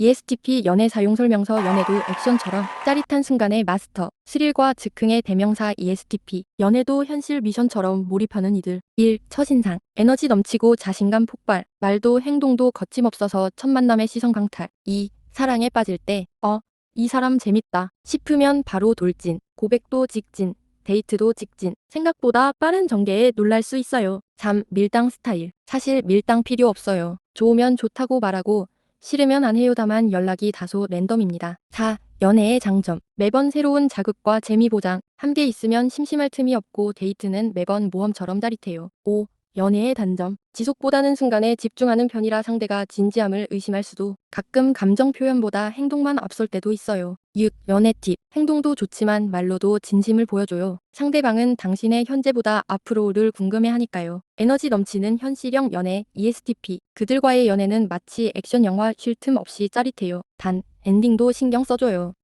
ESTP 연애 사용 설명서 연애도 액션처럼 짜릿한 순간의 마스터. 스릴과 즉흥의 대명사 ESTP. 연애도 현실 미션처럼 몰입하는 이들. 1. 첫인상. 에너지 넘치고 자신감 폭발. 말도 행동도 거침없어서 첫 만남의 시선 강탈. 2. 사랑에 빠질 때. 어, 이 사람 재밌다. 싶으면 바로 돌진. 고백도 직진. 데이트도 직진. 생각보다 빠른 전개에 놀랄 수 있어요. 3. 밀당 스타일. 사실 밀당 필요 없어요. 좋으면 좋다고 말하고 싫으면 안 해요 다만 연락이 다소 랜덤입니다. 4. 연애의 장점. 매번 새로운 자극과 재미 보장. 함께 있으면 심심할 틈이 없고 데이트는 매번 모험처럼 짜릿해요. 5. 연애의 단점. 지속보다는 순간에 집중하는 편이라 상대가 진지함을 의심할 수도 가끔 감정 표현보다 행동만 앞설 때도 있어요. 6. 연애 팁. 행동도 좋지만 말로도 진심을 보여줘요. 상대방은 당신의 현재보다 앞으로를 궁금해 하니까요. 에너지 넘치는 현실형 연애 ESTP. 그들과의 연애는 마치 액션 영화 쉴 틈 없이 짜릿해요. 단 엔딩도 신경 써줘요.